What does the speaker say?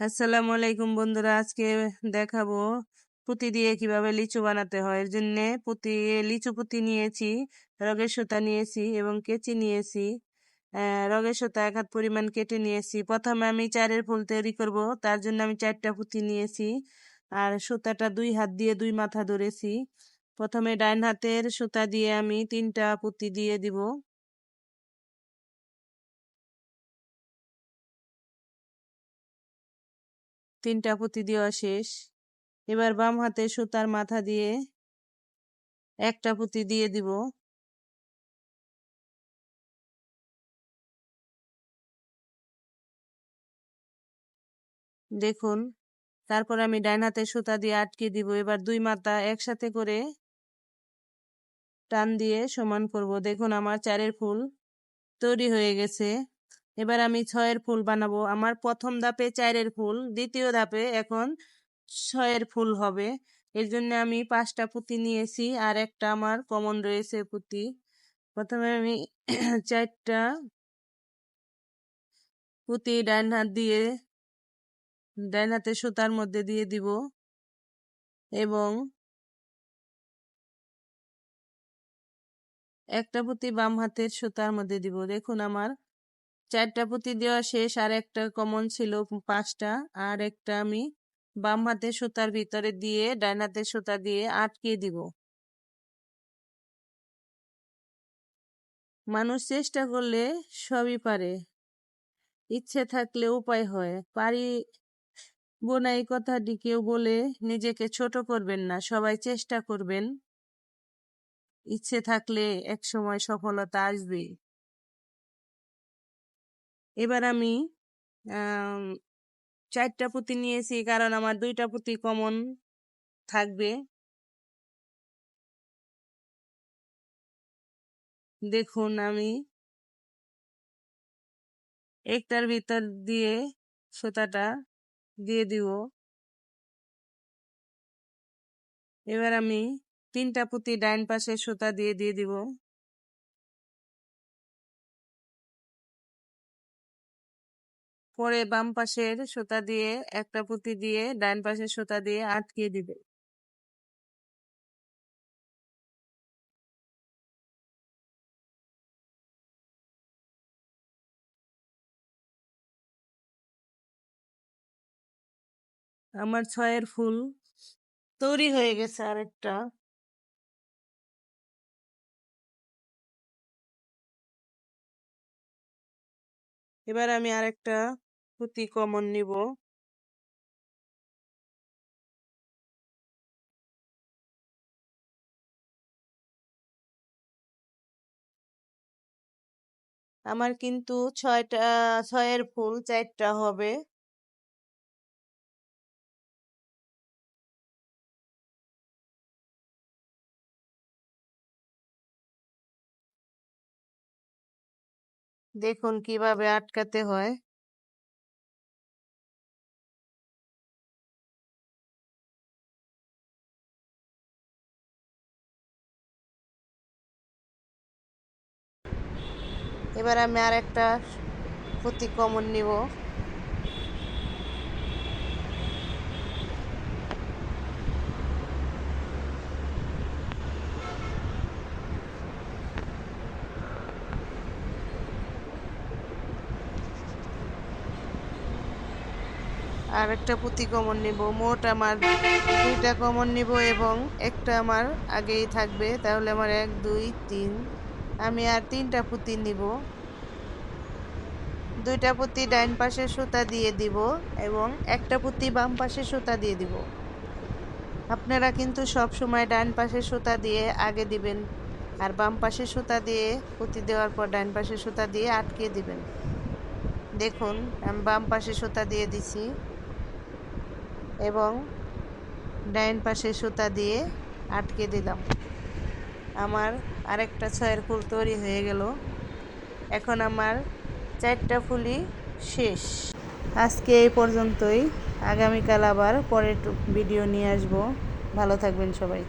আসসালামু আলাইকুম বন্ধুরা, আজকে দেখাবো পুঁতি দিয়ে কীভাবে লিচু বানাতে হয়। এর জন্য পুঁতি, লিচু পুঁতি নিয়েছি রগের সুতা নিয়েছি এবং কেচি নিয়েছি। রগের সুতা এক হাত পরিমাণ কেটে নিয়েছি। প্রথমে আমি চারের ফুল তৈরি করব, তার জন্য আমি চারটা পুঁতি নিয়েছি। আর সুতাটা দুই হাত দিয়ে দুই মাথা ধরেছি। প্রথমে ডাইন হাতের সুতা দিয়ে আমি তিনটা পুঁতি দিয়ে দিব। তিনটা পুঁতি দেওয়া শেষ। এবার বাম হাতে সুতার মাথা দিয়ে একটা পুঁতি দিয়ে দিব। দেখুন, তারপর আমি ডাইন হাতে সুতা দিয়ে আটকে দিব। এবার দুই মাথা একসাথে করে টান দিয়ে সমান করব। দেখুন, আমার চারের ফুল তৈরি হয়ে গেছে। এবার আমি ছয়ের ফুল বানাবো। আমার প্রথম ধাপে চারের ফুল, দ্বিতীয় ধাপে এখন ছয়ের ফুল হবে। এর জন্য আমি পাঁচটা পুঁতি নিয়েছি আর একটা আমার কমন রয়েছে পুঁতি। প্রথমে আমি চারটা পুঁতি ডাইন হাত দিয়ে, ডাইন হাতে সুতার মধ্যে দিয়ে দিব এবং একটা পুঁতি বাম হাতের সুতার মধ্যে দিব। দেখুন আমার চারটা পুঁতি দেওয়া শেষ, আর একটা কমন ছিল পাঁচটা। আর একটা আমি বাম হাতে সুতার ভিতরে দিয়ে ডাইন হাতের সুতা দিয়ে আটকে দিব। মানুষ চেষ্টা করলে সবই পারে। ইচ্ছে থাকলে উপায় হয়। পারি বোনাই কথাটি কেউ বলে নিজেকে ছোট করবেন না, সবাই চেষ্টা করবেন। ইচ্ছে থাকলে এক সময় সফলতা আসবে এবার আমি চারটা পুঁতি নিয়েছি, কারণ আমার দুইটা পুঁতি কমন থাকবে। দেখুন আমি একটার ভিতর দিয়ে সুতাটা দিয়ে দিব। এবার আমি তিনটা পুঁতি ডাইন পাশে সুতা দিয়ে দিয়ে দিব। পরে বাম পাশের সুতা দিয়ে, একটা পুঁতি দিয়ে ডাইন পাশের সুতা দিয়ে আটকে দিবে। আমার ছয়ের ফুল তৈরি হয়ে গেছে আরেকটা। এবার আমি আরেকটা পুঁতি কমন নিব। আমার কিন্তু ছয়টা ছয়ের ফুল চারটা হবে। দেখুন কীভাবে আটকাতে হয়। এবার আমি আর একটা পুঁতি কমন নিব। আর একটা পুঁতি কমন নিব। মোট আমার দুইটা কমন নিব এবং একটা আমার আগেই থাকবে। তাহলে আমার এক, দুই, তিন আমি আর তিনটা পুঁতি নিব। দুইটা পুঁতি ডাইন পাশে সুতা দিয়ে দিব এবং একটা পুঁতি বাম পাশে সুতা দিয়ে দিব। আপনারা কিন্তু সব সময় ডান পাশে সুতা দিয়ে আগে দিবেন আর বাম পাশে সুতা দিয়ে পুঁতি দেওয়ার পর ডান পাশে সুতা দিয়ে আটকে দিবেন। দেখুন, আমি বাম পাশে সুতা দিয়ে দিছি এবং ডাইন পাশে সুতা দিয়ে আটকে দিলাম। আমার আরেকটা ছয়ের ফুল তৈরি হয়ে গেল। এখন আমার চারটা ফুলই শেষ। আজকে এই পর্যন্তই। আগামীকাল আবার পরের ভিডিও নিয়ে আসব। ভালো থাকবেন সবাই।